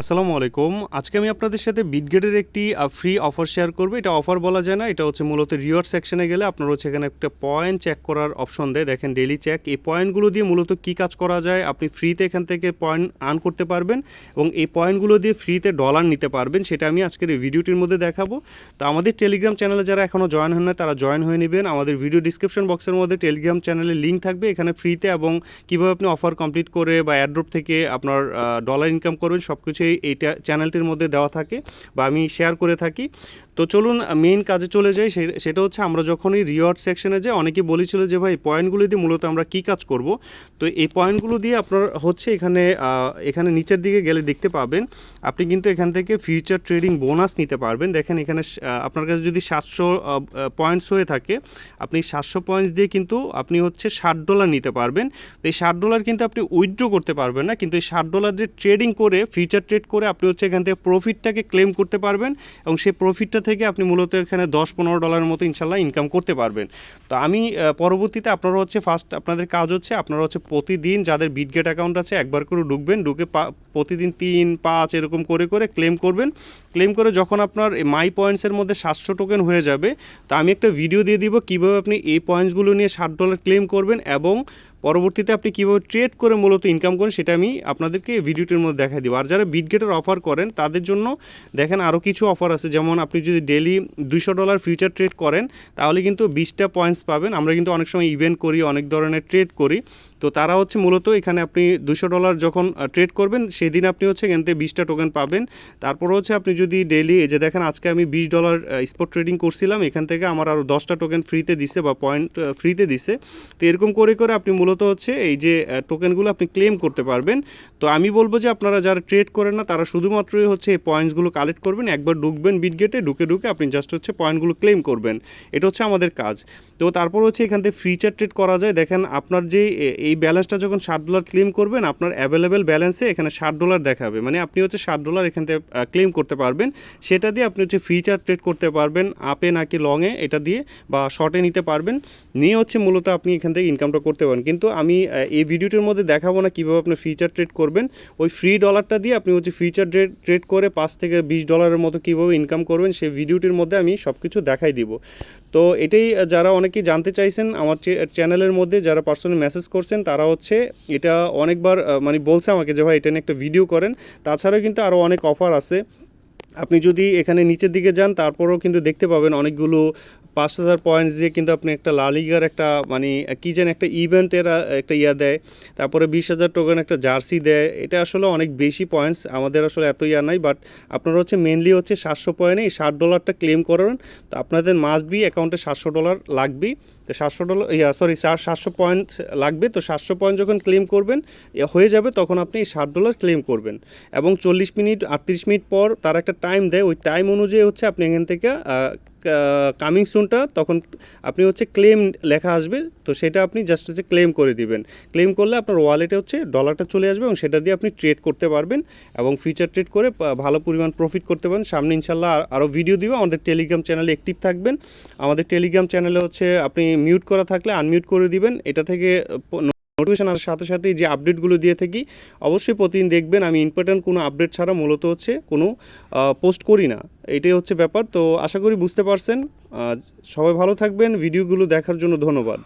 আসসালামু আলাইকুম। আজকে আমি আপনাদের সাথে বিটগেটের একটি ফ্রি অফার শেয়ার করব। এটা অফার বলা যায় না, এটা হচ্ছে মূলত রিওয়ার্ড সেকশনে গেলে আপনার হচ্ছে এখানে একটা পয়েন্ট চেক করার অপশন দেয়। দেখেন ডেলি চেক এই পয়েন্টগুলো দিয়ে মূলত কী কাজ করা যায়, আপনি ফ্রিতে এখান থেকে পয়েন্ট আর্ন করতে পারবেন এবং এই পয়েন্টগুলো দিয়ে ফ্রিতে ডলার নিতে পারবেন, সেটা আমি আজকের এই ভিডিওটির মধ্যে দেখাবো। তো আমাদের টেলিগ্রাম চ্যানেলে যারা এখনও জয়েন হন না তারা জয়েন হয়ে নেবেন। আমাদের ভিডিও ডিসক্রিপশন বক্সের মধ্যে টেলিগ্রাম চ্যানেলের লিঙ্ক থাকবে, এখানে ফ্রিতে এবং কীভাবে আপনি অফার কমপ্লিট করে বা অ্যাড্রপ থেকে আপনার ডলার ইনকাম করবেন সব কিছুই এই চ্যানেলটির মধ্যে দেওয়া থাকে বা আমি শেয়ার করে থাকি। তো চলুন মেইন কাজে চলে যাই। সেটা হচ্ছে আমরা যখনই রিওয়ার্ড সেকশনে যাই অনেকে বলেছিল যে, ভাই পয়েন্টগুলো দিয়ে মূলত আমরা কী কাজ করব? তো এই পয়েন্টগুলো দিয়ে আপনার হচ্ছে এখানে এখানে নিচের দিকে গেলে দেখতে পাবেন, আপনি কিন্তু এখান থেকে ফিউচার ট্রেডিং বোনাস নিতে পারবেন। দেখেন এখানে আপনার কাছে যদি সাতশো পয়েন্টস হয়ে থাকে, আপনি সাতশো পয়েন্টস দিয়ে কিন্তু আপনি হচ্ছে ষাট ডলার নিতে পারবেন। তো এই ষাট ডলার কিন্তু আপনি উইথড্র করতে পারবেন না। কিন্তু এই ষাট ডলার দিয়ে ট্রেডিং করে ফিউচার ট্রেড করে আপনি হচ্ছে এখান থেকে প্রফিটটাকে ক্লেম করতে পারবেন এবং সেই প্রফিটটা থেকে আপনি মূলত এখানে দশ পনেরো ডলারের মতো ইনশাল্লাহ ইনকাম করতে পারবেন। তো আমি পরবর্তীতে আপনারা হচ্ছে ফার্স্ট আপনাদের কাজ হচ্ছে আপনারা হচ্ছে প্রতিদিন যাদের বিটগেট অ্যাকাউন্ট আছে একবার করে ঢুকবেন, ঢুকে প্রতিদিন তিন, পাঁচ এরকম করে করে ক্লেম করবেন। ক্লেম করে যখন আপনার মাই পয়েন্টসের মধ্যে সাতশো টোকেন হয়ে যাবে, তো আমি একটা ভিডিও দিয়ে দিব কীভাবে আপনি এই পয়েন্টসগুলো নিয়ে ষাট ডলার ক্লেম করবেন এবং পরবর্তীতে আপনি কীভাবে ট্রেড করে মূলত ইনকাম করেন সেটা আমি আপনাদেরকে ভিডিওটির মধ্যে দেখাই দিব। আর যারা বিটগেটের অফার করেন, তাদের জন্য দেখেন আরও কিছু অফার আছে। যেমন আপনি যদি ডেলি দুশো ডলার ফিউচার ট্রেড করেন, তাহলে কিন্তু বিশটা পয়েন্টস পাবেন। আমরা কিন্তু অনেক সময় ইভেন্ট করি, অনেক ধরনের ট্রেড করি। তো তারা হচ্ছে মূলত এখানে আপনি দুশো ডলার যখন ট্রেড করবেন সেই দিন আপনি হচ্ছে এখান থেকে বিশটা টোকেন পাবেন। তারপর হচ্ছে আপনি যদি ডেলি এই যে দেখেন আজকে আমি বিশ ডলার স্পট ট্রেডিং করছিলাম, এখান থেকে আমার আরও দশটা টোকেন ফ্রিতে দিছে বা পয়েন্ট ফ্রিতে দিছে। তো এরকম করে করে আপনি মূলত হচ্ছে এই যে টোকেনগুলো আপনি ক্লেম করতে পারবেন। তো আমি বলব যে আপনারা যারা ট্রেড করেন না, তারা শুধুমাত্রই হচ্ছে এই পয়েন্টসগুলো কালেক্ট করবেন, একবার ঢুকবেন বিটগেটে ঢুকে ঢুকে আপনি জাস্ট হচ্ছে পয়েন্টগুলো ক্লেম করবেন। এটা হচ্ছে আমাদের কাজ। তো তারপর হচ্ছে এখান থেকে ফিচার ট্রেড করা যায়। দেখেন আপনার যে এই ব্যালেন্সটা যখন ষাট ডলার ক্লেম করবেন, আপনার অ্যাভেলেবেল ব্যালেন্সে এখানে ষাট ডলার দেখাবে। মানে আপনি হচ্ছে ষাট ডলার এখান থেকে ক্লেম করতে পারবেন। সেটা দিয়ে আপনি হচ্ছে ফিচার ট্রেড করতে পারবেন আপে নাকি লংয়ে এটা দিয়ে বা শর্টে নিতে পারবেন। নিয়ে হচ্ছে মূলত আপনি এখান থেকে ইনকামটা করতে পারেন কিন্তু আমি এই ভিডিওটির মধ্যে দেখাবো না কীভাবে আপনি ফিচার ট্রেড করবেন। ওই ফ্রি ডলারটা দিয়ে আপনি হচ্ছে ফিচার ট্রেড ট্রেড করে পাঁচ থেকে বিশ ডলারের মতো কীভাবে ইনকাম করবেন, সেই ভিডিওটির মধ্যে আমি সব কিছু দেখাই দিব। তো এটাই যারা অনেকেই জানতে চাইছেন আমার চ্যানেলের মধ্যে যারা পার্সোনালি মেসেজ করছেন, তারা হচ্ছে এটা অনেকবার মানে বলছে আমাকে যে, ভাই, এটা নিয়ে একটা ভিডিও করেন। তাছাড়াও কিন্তু আরও অনেক অফার আছে। আপনি যদি এখানে নিচের দিকে যান, তারপরেও কিন্তু দেখতে পাবেন অনেকগুলো পাঁচ হাজার পয়েন্টস দিয়ে কিন্তু আপনি একটা লালিগার একটা মানে কী যেন একটা ইভেন্টের একটা ইয়া দেয়। তারপরে বিশ হাজার টোকেন একটা জার্সি দেয়। এটা আসলে অনেক বেশি পয়েন্টস আমাদের আসলে এত ইয়া নাই বাট আপনারা হচ্ছে মেনলি হচ্ছে সাতশো পয়েন্টে এই ষাট ডলারটা ক্লেম করান। তো আপনাদের মাস্ট বি অ্যাকাউন্টে সাতশো ডলার লাগবেই তো সাতশো ডলার ইয়া সরি সাতশো পয়েন্ট লাগবে। তো সাতশো পয়েন্ট যখন ক্লেম করবেন হয়ে যাবে তখন আপনি এই ষাট ডলার ক্লেম করবেন। এবং চল্লিশ মিনিট, আটত্রিশ মিনিট পর তার একটা টাইম দেয়। ওই টাইম অনুযায়ী হচ্ছে আপনি এখান থেকে কামিং সুনটা তখন আপনি হচ্ছে ক্লেম লেখা আসবে, তো সেটা আপনি জাস্ট হচ্ছে ক্লেম করে দিবেন। ক্লেম করলে আপনার ওয়ালেটে হচ্ছে ডলারটা চলে আসবে এবং সেটা দিয়ে আপনি ট্রেড করতে পারবেন এবং ফিচার ট্রেড করে ভালো পরিমাণ প্রফিট করতে পারেন সামনে ইনশাল্লাহ আরও ভিডিও দিব। আমাদের টেলিগ্রাম চ্যানেলে অ্যাক্টিভ থাকবেন। আমাদের টেলিগ্রাম চ্যানেলে হচ্ছে আপনি মিউট করা থাকলে আনমিউট করে দিবেন। এটা থেকে নোটিফিকেশন আসার সাথে সাথে যে আপডেটগুলো দিয়ে থাকি, অবশ্যই প্রতিদিন দেখবেন। আমি ইম্পর্ট্যান্ট কোনো আপডেট ছাড়া মূলত হচ্ছে কোনো পোস্ট করি না। এটাই হচ্ছে ব্যাপার। তো আশা করি বুঝতে পারছেন। সবাই ভালো থাকবেন। ভিডিওগুলো দেখার জন্য ধন্যবাদ।